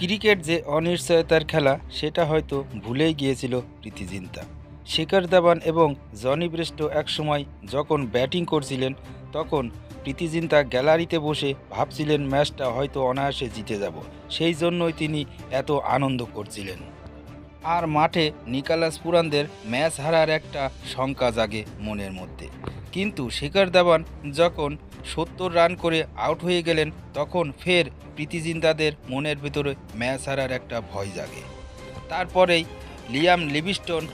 Cricket যে অনিশ্চয়তার খেলা, সেটা হয়তো ভুলেই গিয়েছিল প্রীতি জিন্তা। শেখর ধাবান এবং জনি ব্রেস্টো একসময় যখন ব্যাটিং করছিলেন, তখন প্রীতি জিন্তা গ্যালারিতে বসে ভাবছিলেন, ম্যাচটা হয়তো অনায়াসে জিতে যাব। সেই জন্যই তিনি এত আনন্দ করছিলেন। আর মাঠে নিকালাস পুরানদের ম্যাচ হারার একটা শঙ্কা জাগে মনের মধ্যে। কিন্তু শেখর ধাবান যখন সত্তর রান করে আউট হয়ে গেলেন, তখন ফের প্রীতিজিন্দাদের মনের ভিতরে ম্যাচ হারার একটা ভয় জাগে। তারপরেই লিয়াম লিভিস্টন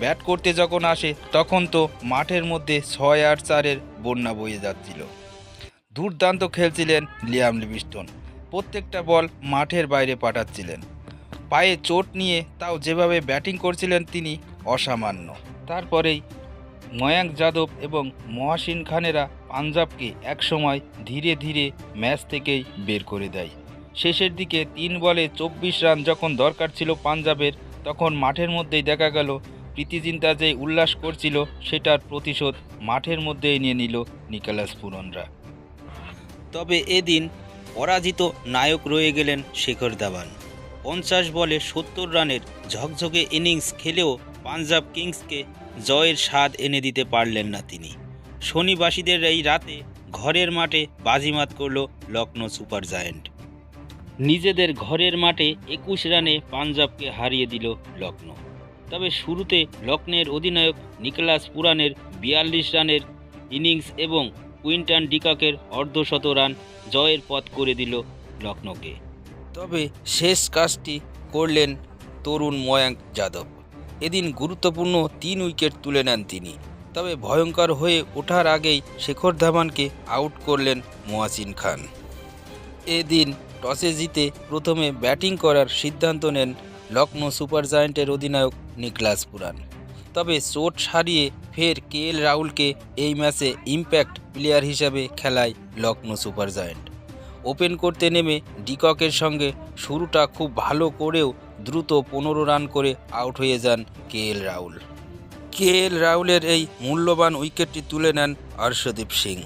ব্যাট করতে যখন আসে, তখন তো মাঠের মধ্যে ছয় আর চারের বন্যা বয়ে যাচ্ছিল। দুর্দান্ত খেলছিলেন লিয়াম লিভিস্টন। প্রত্যেকটা বল মাঠের বাইরে পাঠাচ্ছিলেন। পায়ে চোট নিয়ে তাও যেভাবে ব্যাটিং করছিলেন তিনি অসামান্য। তারপরেই ময়াঙ্ক যাদব এবং মহাসিন খানেরা পাঞ্জাবকে একসময় ধীরে ধীরে ম্যাচ থেকেই বের করে দেয়। শেষের দিকে তিন বলে চব্বিশ রান যখন দরকার ছিল পাঞ্জাবের, তখন মাঠের মধ্যেই দেখা গেল প্রীতি জিন্তা যে উল্লাস করছিল সেটার প্রতিশোধ মাঠের মধ্যেই নিয়ে নিল নিকোলাস পুরনরা। তবে এদিন পরাজিত নায়ক রয়ে গেলেন শেখর ধাওয়ান। পঞ্চাশ বলে সত্তর রানের ঝকঝকে ইনিংস খেলেও পাঞ্জাব কিংসকে জয়ের স্বাদ এনে দিতে পারলেন না তিনি। শনিবাসীদের এই রাতে ঘরের মাঠে বাজিমাত করল লখনৌ সুপার জায়েন্ট। নিজেদের ঘরের মাঠে একুশ রানে পাঞ্জাবকে হারিয়ে দিল লখনৌ তবে শুরুতে লক্ষ্ণের অধিনায়ক নিকলাস পুরানের বিয়াল্লিশ রানের ইনিংস এবং কুইন্টান ডিকাকের অর্ধশত রান জয়ের পথ করে দিল লখনৌকে তবে শেষ কাজটি করলেন তরুণ ময়াঙ্ক যাদব। এদিন গুরুত্বপূর্ণ তিন উইকেট তুলে নেন তিনি। তবে ভয়ঙ্কর হয়ে ওঠার আগেই শেখর ধাওয়ানকে আউট করলেন মোয়াসিন খান। এদিন টসে জিতে প্রথমে ব্যাটিং করার সিদ্ধান্ত নেন লখনৌ সুপার জায়েন্টের অধিনায়ক নিকলাস পুরান। তবে চোট সারিয়ে ফের কে এল রাহুলকে এই ম্যাচে ইম্প্যাক্ট প্লেয়ার হিসাবে খেলায় লখনৌ সুপার জায়েন্ট। ওপেন করতে নেমে ডিককের সঙ্গে শুরুটা খুব ভালো করেও দ্রুত পনেরো রান করে আউট হয়ে যান কে এল রাহুল। কে এল রাহুলের এই মূল্যবান উইকেটটি তুলে নেন হর্ষদীপ সিং।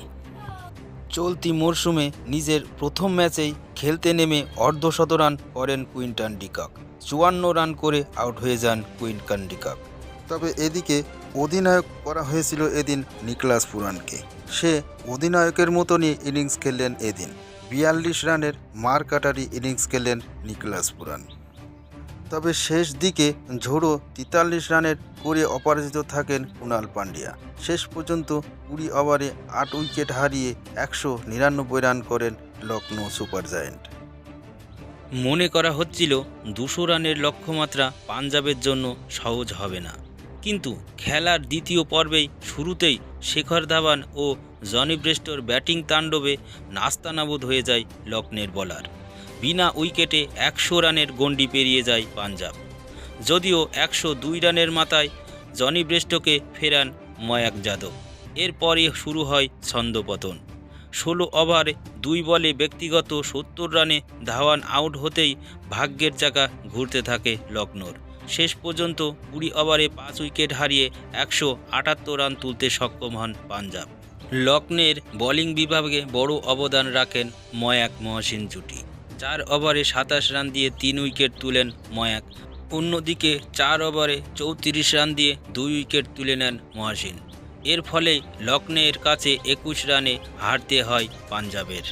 চলতি মরশুমে নিজের প্রথম ম্যাচেই খেলতে নেমে অর্ধশত রান করেন কুইন্টান ডিকক চুয়ান্ন রান করে আউট হয়ে যান কুইন্টান ডিকক তবে এদিকে অধিনায়ক করা হয়েছিল এদিন নিকলাস পুরানকে। সে অধিনায়কের মতনই ইনিংস খেললেন এদিন। বিয়াল্লিশ রানের মার কাটারি ইনিংস খেললেন নিকলাস পুরান। তবে শেষ দিকে ঝোড়ো তেতাল্লিশ রানের করে অপরাজিত থাকেন কুণাল পান্ডিয়া। শেষ পর্যন্ত কুড়ি ওভারে আট উইকেট হারিয়ে একশো নিরানব্বই রান করেন লখনৌ সুপার জায়েন্ট। মনে করা হচ্ছিল দুশো রানের লক্ষ্যমাত্রা পাঞ্জাবের জন্য সহজ হবে না। কিন্তু খেলার দ্বিতীয় পর্বেই শুরুতেই শেখর ধাওয়ান ও জনি ব্রেস্টোর ব্যাটিং তাণ্ডবে নাস্তানাবুদ হয়ে যায় লক্ষ্ণের বলার। বিনা উইকেটে একশো রানের গণ্ডি পেরিয়ে যায় পাঞ্জাব। যদিও একশো দুই রানের মাথায় জনি ব্রেস্টোকে ফেরান ময়াক যাদব। এরপরই শুরু হয় ছন্দপতন। ষোলো ওভারে দুই বলে ব্যক্তিগত সত্তর রানে ধাওয়ান আউট হতেই ভাগ্যের চাকা ঘুরতে থাকে লখনৌর। শেষ পর্যন্ত কুড়ি ওভারে পাঁচ উইকেট হারিয়ে একশো আটাত্তর রান তুলতে সক্ষম হন পাঞ্জাব। লক্ষ্ণের বোলিং বিভাগে বড় অবদান রাখেন ময়াক মহসিন জুটি। চার ওভারে সাতাশ রান দিয়ে তিন উইকেট তুলেন ময়াক। অন্যদিকে চার ওভারে চৌত্রিশ রান দিয়ে দুই উইকেট তুলে নেন মহাসিন এর ফলে লক্ষ্ণের কাছে একুশ রানে হারতে হয় পাঞ্জাবের।